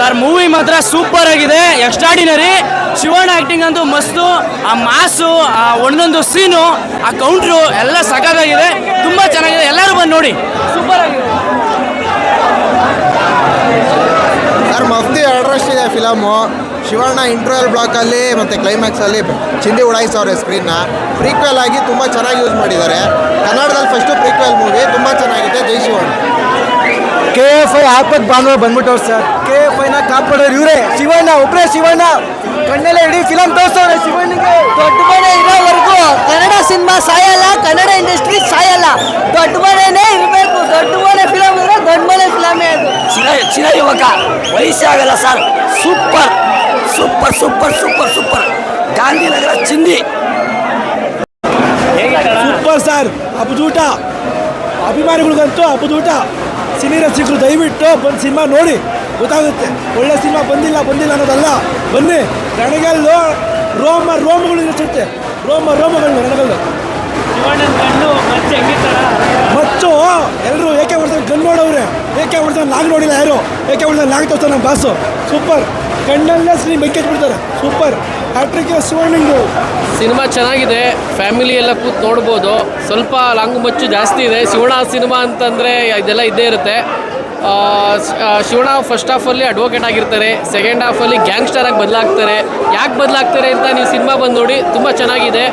Sir movie ಮಾತ್ರ super ಆಗಿದೆ. Extraordinary Shivanna acting ಅಂತೂ ಮಸ್ತು. ಆ ಮಾಸು ಆ ಒಂದೊಂದು ಸೀನು ಆ ಕೌಂಟ್ರು ಎಲ್ಲ ಸಖತ್ತಾಗಿದೆ. ತುಂಬ ಚೆನ್ನಾಗಿದೆ. ಎಲ್ಲರೂ ಬಂದು ನೋಡಿ. ಸೂಪರ್ ಆಗಿದೆ. ಸರ್ ಮಫ್ತಿ ಎರಡರಷ್ಟಿದೆ ಫಿಲಮು ಶಿವಣ್ಣ ಇಂಟ್ರೋಲ್ ಬ್ಲಾಕಲ್ಲಿ ಮತ್ತು ಕ್ಲೈಮ್ಯಾಕ್ಸಲ್ಲಿ ಚಿಂಡಿ ಉಡಾಯಿಸವ್ರೆ ಸ್ಕ್ರೀನ್ನ ಪ್ರೀಕ್ವೆಲ್ ಆಗಿ ತುಂಬ ಚೆನ್ನಾಗಿ ಯೂಸ್ ಮಾಡಿದ್ದಾರೆ. ಕನ್ನಡದಲ್ಲಿ ಫಸ್ಟು ಪ್ರೀಕ್ವೆಲ್ ಮೂವಿ ತುಂಬ ಚೆನ್ನಾಗಿದೆ. ಜೈ ಶಿವಣ್ಣ. ಕೆ ಎಫ್ ಐ ಆಪತ್ ಭಾನುವಾರ ಬಂದ್ಬಿಟ್ಟವ್ರು ಸರ್ ಕೆ ಎಫ್ ಐನ ಕಾಪಾಡೋರು ಇವರೇ. ಶಿವಣ್ಣ ಒಬ್ಬರೇ ಶಿವಣ್ಣ. ಕಣ್ಣಲ್ಲೇ ಇಡೀ ಫಿಲಮ್ ತೋರಿಸೋರೆ ಶಿವಣ್ಣಿಗೆ ದೊಡ್ಡ ಮನೆ ಇರೋವರೆಗೂ ಕನ್ನಡ ಸಿನಿಮಾ ಸಾಯಲ್ಲ ಕನ್ನಡ ಇಂಡಸ್ಟ್ರಿ ಸಾಯಲ್ಲ. ದೊಡ್ಡ ಮನೆನೇ ಇರಬೇಕು. ದೊಡ್ಡ ಮನೆ ಫಿಲಮ್ ಇದ್ರೆ ದೊಡ್ಡ ಮನೆ ಫಿಲಮೇ ಅದು. ಚಿರ ಚಿರ ಯುವಕ ವಯಸ್ಸೇ ಆಗಲ್ಲ sir. Super super super super super. Gandhinagar ಚಿಂದಿ ಸೂಪರ್ ಸರ್. ಅಬ್ದೂಟ ಅಭಿಮಾನಿಗಳಿಗಂತೂ ಅಬ್ದೂಟ ಸಿನಿ ರಸಿಕರು ದಯವಿಟ್ಟು ಬಂದು ಸಿನಿಮಾ ನೋಡಿ. ಗೊತ್ತಾಗುತ್ತೆ. ಒಳ್ಳೆ ಸಿನಿಮಾ ಬಂದಿಲ್ಲ ಬಂದಿಲ್ಲ ಅನ್ನೋದಲ್ಲ. ಬನ್ನಿ ರಣಗಲ್ಲು ರೋಮ ರೋಮಗಳು ಇರುತ್ತೆ ರೋಮ ರೋಮಗಳು ರಣಗಲ್ಲು. ಮಚ್ಚು ಎಲ್ಲರೂ ಏಕೆ ಹೊಡ್ತಾರೆ ಗನ್ ನೋಡವ್ರೆ ಏಕೆ ಹೊಡ್ತಾರೆ ನಾಗ್ ನೋಡಿಲ್ಲ ಯಾರು? ಏಕೆ ಹೊಡ್ತಾರೆ ನಾಗ್ ತೋರ್ತಾರೆ ನಮ್ಮ ಬಾಸು. ಸೂಪರ್. ಕಣ್ಣಲ್ಲೇ ಶ್ರೀ ಬೆಂಕಿ ಬಿಡ್ತಾರೆ ಸೂಪರ್. ಹ್ಯಾಟ್ರಿಕ್ ಸುವರ್ಣಿಂಗು ಸಿನಿಮಾ ಚೆನ್ನಾಗಿದೆ. ಫ್ಯಾಮಿಲಿ ಎಲ್ಲ ಕೂತ್ ನೋಡ್ಬೋದು. ಸ್ವಲ್ಪ ಲಾಂಗ್ ಮಚ್ಚು ಜಾಸ್ತಿ ಇದೆ. ಶಿವಣ ಸಿನಿಮಾ ಅಂತಂದರೆ ಇದೆಲ್ಲ ಇದ್ದೇ ಇರುತ್ತೆ. ಶಿವಣ್ಣ ಫಸ್ಟ್ ಹಾಫಲ್ಲಿ ಅಡ್ವೊಕೇಟ್ ಆಗಿರ್ತಾರೆ ಸೆಕೆಂಡ್ ಹಾಫಲ್ಲಿ ಗ್ಯಾಂಗ್ಸ್ಟರ್ ಆಗಿ ಬದಲಾಗ್ತಾರೆ. ಯಾಕೆ ಬದಲಾಗ್ತಾರೆ ಅಂತ ನೀವು ಸಿನಿಮಾ ಬಂದು ನೋಡಿ, ತುಂಬ ಚೆನ್ನಾಗಿದೆ.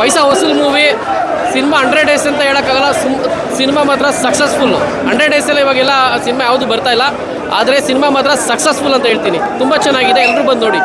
ಪೈಸಾ ವಸೂಲ್ ಮೂವಿ ಸಿನಿಮಾ ಹಂಡ್ರೆಡ್ ಡೇಸ್ ಅಂತ ಹೇಳೋಕ್ಕಾಗಲ್ಲ ಸುಮ್ ಸಿನಿಮಾ ಮಾತ್ರ ಸಕ್ಸಸ್ಫುಲ್ಲು ಹಂಡ್ರೆಡ್ ಡೇಸಲ್ಲಿ ಇವಾಗೆಲ್ಲ ಸಿನಿಮಾ ಯಾವುದು ಬರ್ತಾ ಇಲ್ಲ, ಆದರೆ ಸಿನಿಮಾ ಮಾತ್ರ ಸಕ್ಸಸ್ಫುಲ್ ಅಂತ ಹೇಳ್ತೀನಿ. ತುಂಬ ಚೆನ್ನಾಗಿದೆ ಎಲ್ಲರೂ ಬಂದು ನೋಡಿ.